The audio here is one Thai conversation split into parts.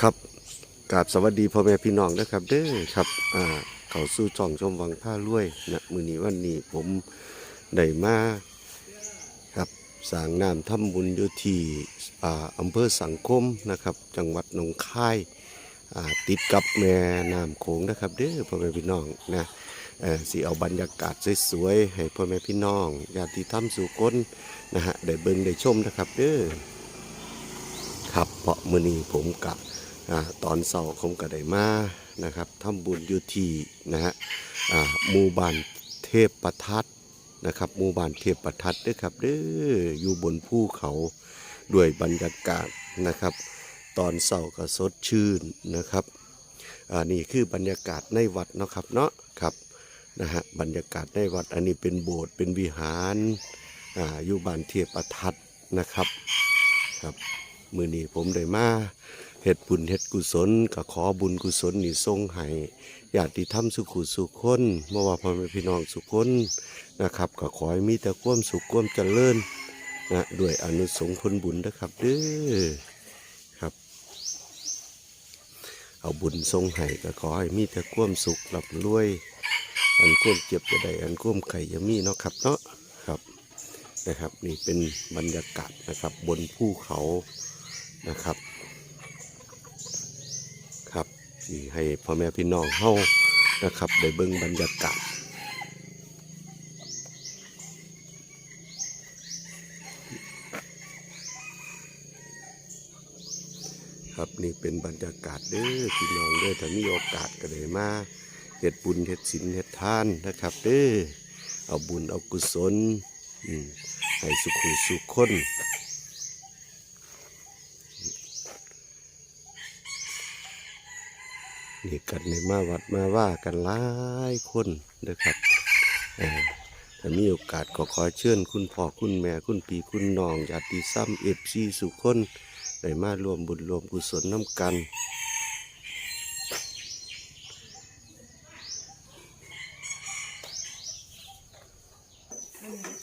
ครับกราบสวัสดีพ่อแม่พี่น้องนะครับ เด้อครับอ่าเขาสู้จ่องชมวังผ้ารวยนะมือนี้วันนี้ผมได้มาครับสางน้ำทำบุญอยู่ที่อ่าอำเภอสังคมนะครับ จังหวัดหนองคายอ่าติดกับแม่น้ำโขงนะครับ เด้อพ่อแม่พี่น้องนะเอ่อสิเอาบรรยากาศสวยๆให้พ่อแม่พี่น้องญาติธรรมสู่คนนะฮะได้เบิ่งได้ชมนะครับ เด้อครับเพราะมือนี้ผมกะอ่า ตอนเช้าผมก็ได้มานะครับทำบุญอยู่ที่นะฮะอ่าหมู่บ้านเทพประทัดนะครับหมู่บ้านเทพประทัดด้อครับเด้ออยู่บนภูเขาด้วยบรรยากาศนะครับ ตอนเช้าก็สดชื่นนะครับอ่านี่คือบรรยากาศในวัดนะครับเนาะครับนะฮะบรรยากาศในวัดอันนี้เป็นโบสถ์เป็นวิหารอ่าอยู่บ้านเทพประทัดนะครับครับมือนี้ผมได้มา เฮ็ดบุญเฮ็ดกุศลก็ขอบุญกุศลนี่ส่งให้ญาติธรรมสุขุสุขคนเมื่อว่าพ่อแม่พี่น้องสุขคนนะครับก็ขอให้มีแต่ความสุขความเจริญนะด้วยอนุสงส์ผลบุญนะครับเด้อครับ เอาบุญทรงให้ก็ขอให้มีแต่ความสุขร่ำรวย อันควมเจ็บจะได้อันควมไข่จะมีเนาะครับเนาะครับนะครับ นี่เป็นบรรยากาศนะครับบนภูเขานะครับ ที่ให้พ่อแม่พี่น้องเฮานะครับได้เบิ่งบรรยากาศครับนี่เป็นบรรยากาศเด้อพี่น้องเด้อถ้ามีโอกาสก็ได้มาเฮ็ดบุญเฮ็ดศีลเฮ็ดทานนะครับเด้อเอาบุญเอากุศลให้สุขุสุขคน นี่กันในมาวัดมาว่ากันหลายคนนะครับถ้ามีโอกาสก็ขอเชิญคุณพ่อคุณแม่คุณปีคุณน้องญาติซ้ำเอฟซีสุขคนได้มารวมบุญรวมกุศลน้ำกัน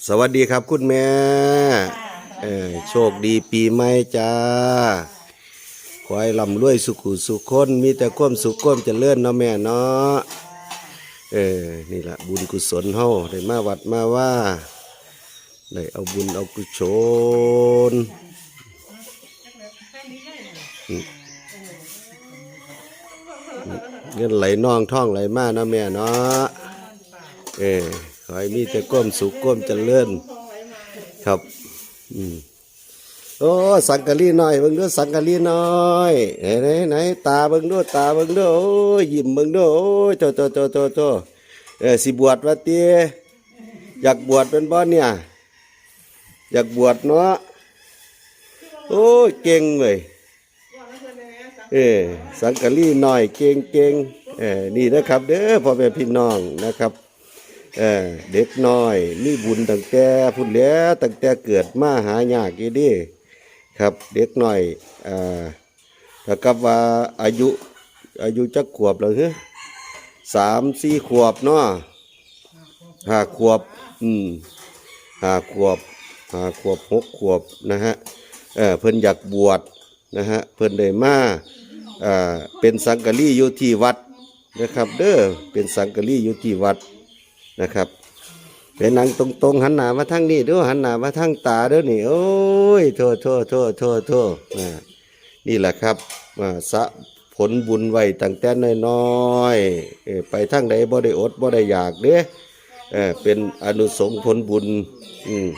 สวัสดีครับคุณแม่ โชคดีปีใหม่จ้า ขอให้ร่ำรวยสุขุสุขคนมีแต่ความสุขความเจริญเนาะแม่เนาะเออนี่แหละบุญกุศลเฮาได้มาวัดมาว่าได้เอาบุญเอากุศลเงินไหลน่องท่องไหลมาเนาะแม่เนาะเออขอให้มีแต่ความสุขความเจริญครับ อืม โอ้สังกะลีน้อยเบิ่งดูสังกะลีน้อยไหนไหนไหนตาเบิ่งดูตาเบิ่งดูโอ้ยิ้มเบิ่งดูโอ้โตโตโตโตโตเออสิบวชว่าเตี้ยอยากบวชเป็นบ่เนี่ย อยากบวชเนาะโอ้ยเก่งเว้ยเออสังกะลีน้อยเก่งเก่งเออนี่นะครับเด้อพ่อแม่พี่น้องนะครับเออเด็กน้อยมีบุญตั้งแต่พุ่นแหล้วตั้งแต่เกิดมาหายากอีดี ครับเด็กหน้อยอ่าถ้ากับว่าอายุอายุจักขวบแล้วเหรอสามสี่ขวบเนาะห้าขวบอืมห้าขวบห้าขวบหกขวบนะฮะเออเพิ่นอยากบวชนะฮะเพิ่นได้มาอ่าเป็นสังกะลีอยู่ที่วัดนะครับ เด้อเป็นสังกะลีอยู่ที่วัดนะครับ เป็นนางตรงๆหันหน้ามาทางนี้ด้วยหันหน้ามาทางตาด้วยนี่ โอ้ยโทษโทษโทษโทษโทษอ่านี่แหละครับสะผลบุญไว้ตั้งแต่น้อยๆไปทางใดบ่ได้อดบ่ได้อยากเด้เออเป็นอนุสงผลบุญอืม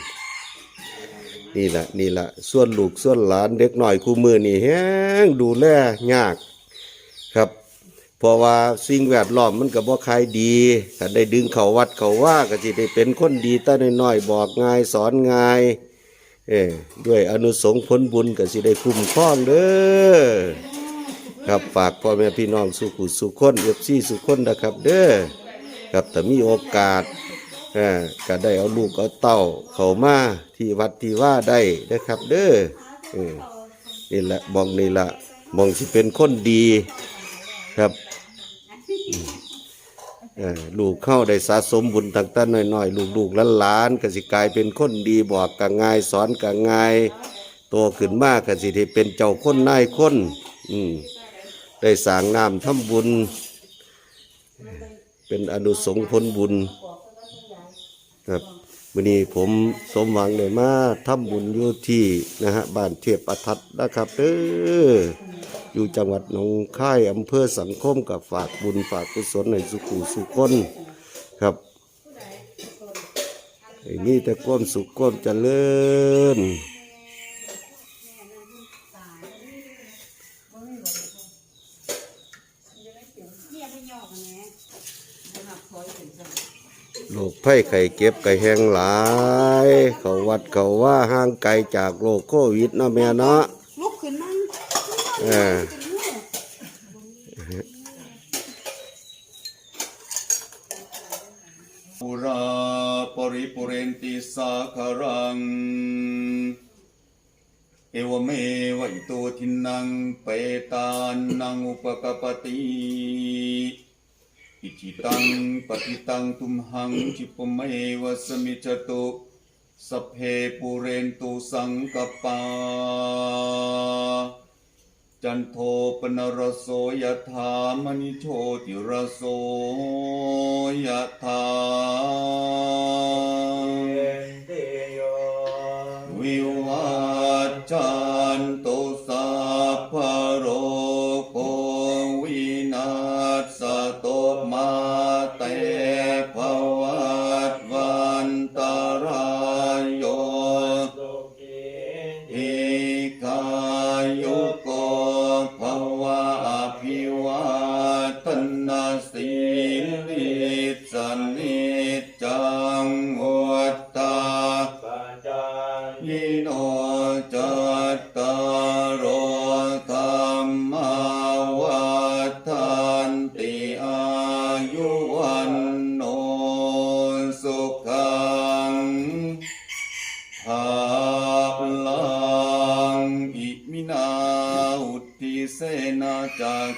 นี่แหละนี่แหละส่วนลูกส่วนหลานเด็กหน่อยคู่มือนี่แฮงดูแลยาก เพราะว่าสิ่งแวดล้อมมันก็บ่ใครดีถ้าได้ดึงเขาวัดเขาว่าก็สิได้เป็นคนดีตั้งน้อยๆบอกง่ายสอนง่ายเอ้ด้วยอนุสงส์ผลบุญก็สิได้คุ้มครองเด้อครับฝากพ่อแม่พี่น้องสุขุสุขคนเอฟซีสุขคนนะครับ เด้อครับแต่มีโอกาสเอ่อก็ได้เอาลูกเอาเต้าเขามาที่วัดที่ว่าได้นะครับ เด้อเออนี่แหละมองนี่ละมองสิเป็นคนดีครับ ลูกเข้าได้สะสมบุญต่างๆน้อยๆ ลูกๆหลานๆกสิกลายเป็นคนดีบอกกัง่ายสอนกัง่ายโตขึ้นมากกสิได้เป็นเจ้าคนนายคนอืมได้สางน้ำทำบุญ เป็นอนุสงฆ์ผลบุญครับวันนี้ผมสมหวังเลยมาทำบุญอยู่ที่นะฮะบ้านเทียบประทัดนะครับเด้อ อยู่จังหวัดหนองคายอำเภอสังคมกับฝากบุญฝากกุศลในสุขุสุขนครับไอ้นี่แต่ความสุขความเจริญโรคไข้ไข้เก็บไข้แห้งหลาย เขาวัดเขาว่าห่างไกลจากโรคโควิดนะแม่เนาะ เออปุราปริปุเรนติสาคารัง เอวเมวะอิโตทินังเปตานังอุปกปปติอิจิตังปฏิตังตุมหังจิปเมวะสมิจตุสัพเพปุเรนตุสังกปา จันโทปนรสโสยถามณิโชติรสโสยถาวิวัจจันตุสัพพะโร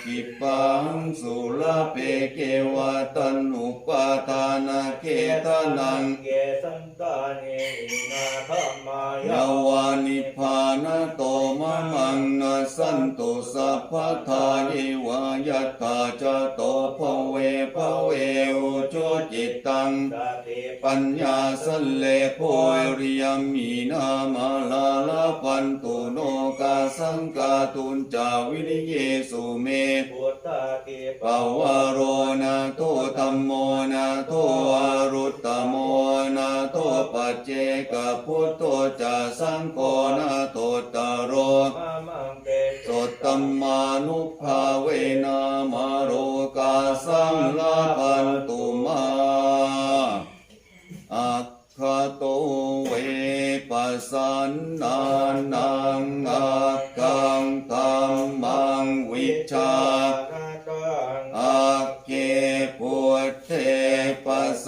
กิปังสุลเปเกวะตันอุปาทานาเกตนังเกสันตานินาธรรมายาวานิพานโตมะมังนาสันตุสัพพทาเยวายตตาจะโตภเวภเวอุจุจิตตังตาติ ปัญญาสเลโพริยมีนามาลาลาปันตุโนกาสังกาตุนจาวิริเยสุเมพุทธาติปวโรนาโตธรรมโมนาโตอรุตตโมนาโตปัจเจกพุทโตจาสังโฆนาโตตโรมามังเตสตตมมานุภาเวนามาโรกาสังลาพันตุ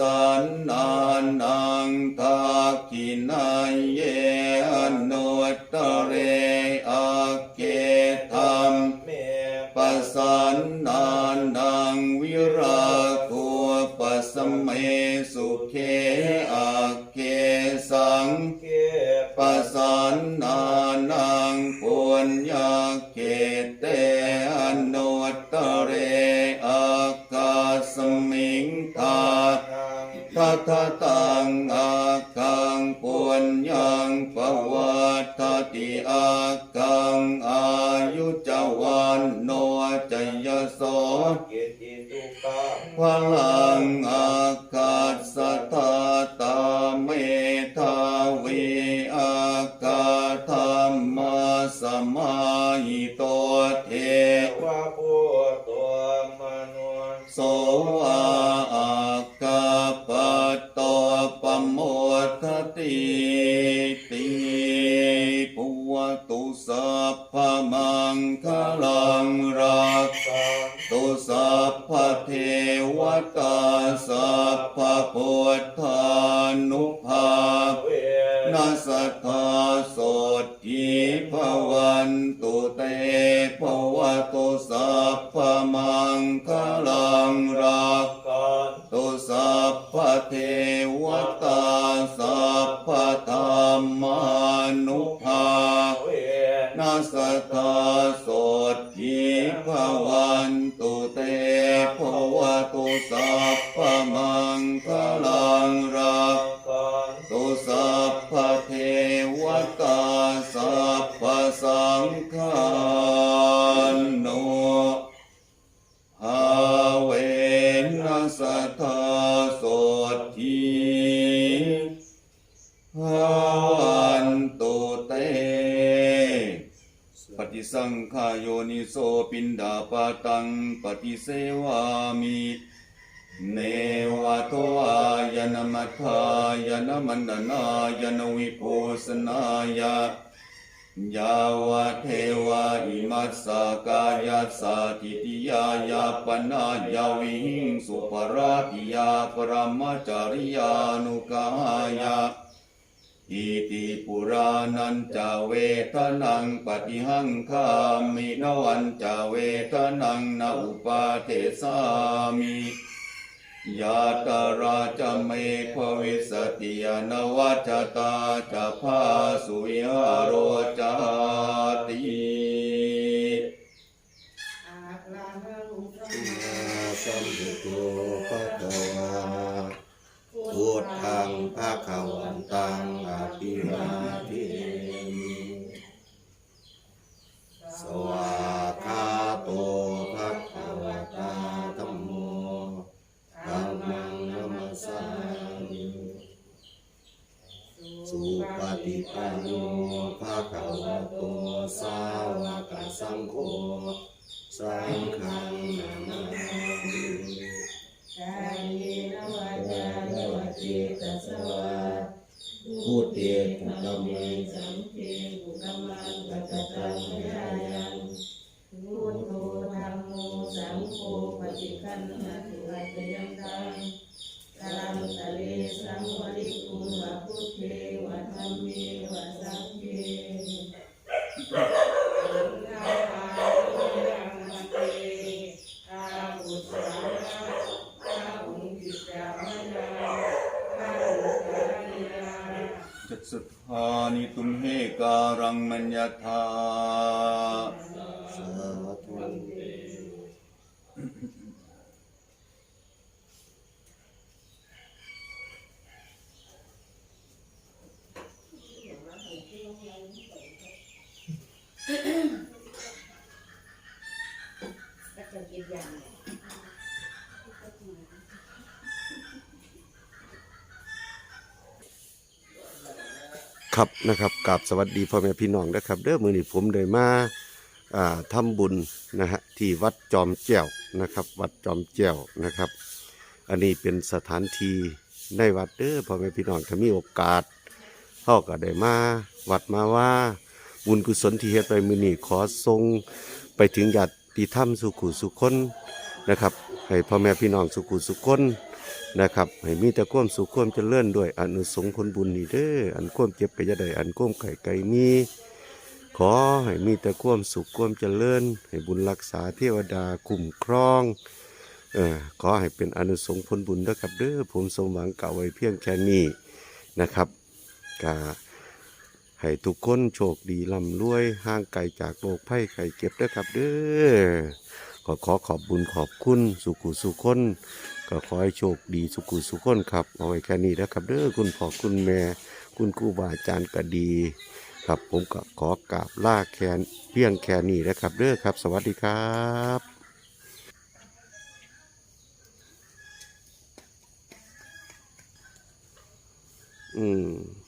สสันนานังทั ทัทตังอาคังปุญญังปวัตถติอาคังอายุจวันโนจยโสเกติตุกาพลังอากาศสัทธาตาเมธาวีอากาธรรมสมาหิโตเทวะพุทตัวมนุษย์โส ตุสัพพมังคลังรักตุสัพพเท งปฏิเสวามิเนวะโตอาย อิติปุรานันจเวทนังปฏิหังคามินวันจเวทนังนาอุปาเทสามิยาตราจเมภวิสติยานวัจตาจะพาสุยาโรจาติ งภะคะวันตังอภิวาทิเทมิสวากขาโตภะคะวะตาธัมโมธัมมังนัมสสามิสุปฏิปันโนภะคะวะโตสาวกสังโฆสังฆังนามามิ จตังยายังพุทโธธรรมโมสังโฆปฏิคันหาตุอัตยังตังกลังตะเลสังวริกุวะพุทเทวะธรรมเมวะสังเฆสังฆาปาตุยังมะเตอาบุตราข้าองค์กิจจามยาข้าอุตาริยา จัต สุทธานิตุมเหการังมัญญาธาสาธุ ก็จะกินอย่าง ครับนะครับกับสวัสดีพ่อแม่พี่น้องนะครับเด้อมือนี้ผมได้มาอ่าทำบุญนะฮะที่วัดจอมแก้วนะครับ วัดจอมแก้วนะครับ อันนี้เป็นสถานที่ในวัดเด้อพ่อแม่พี่น้องถ้ามีโอกาสเฮาก็ได้มาวัดมาว่า บุญกุศลที่เฮ็ดไปมือนี้ขอส่งไปถึงญาติธรรมสุขุสุคนนะครับให้พ่อแม่พี่น้องสุขุสุคน นะครับ ให้มีแต่ความสุขความเจริญด้วยอนุสงส์ผลบุญนี่เด้ออันความเจ็บก็จะได้อันความไข่ไก่มีขอให้มีแต่ความสุขความเจริญ ให้บุญรักษาเทวดาคุ้มครองเออขอให้เป็นอนุสงส์ผลบุญนะครับเด้อผมสมหวังกล่าวไว้เพียงแค่นี้นะครับกาให้ทุกคนโชคดีร่ำรวยห่างไกลจากโรคภัยไข้เจ็บด้อครับเด้อขอขอขอบบุญขอบคุณสุขุสุขคน ก็ขอให้โชคดีสุขุสุขคนครับเอาไว้แค่นี้นะครับเด้อคุณพ่อคุณแม่ คุณครูบาอาจารย์ก็ดี ครับผมก็ขอกราบลาแคนเพียงแค่นี้นะครับเด้อครับ สวัสดีครับอืม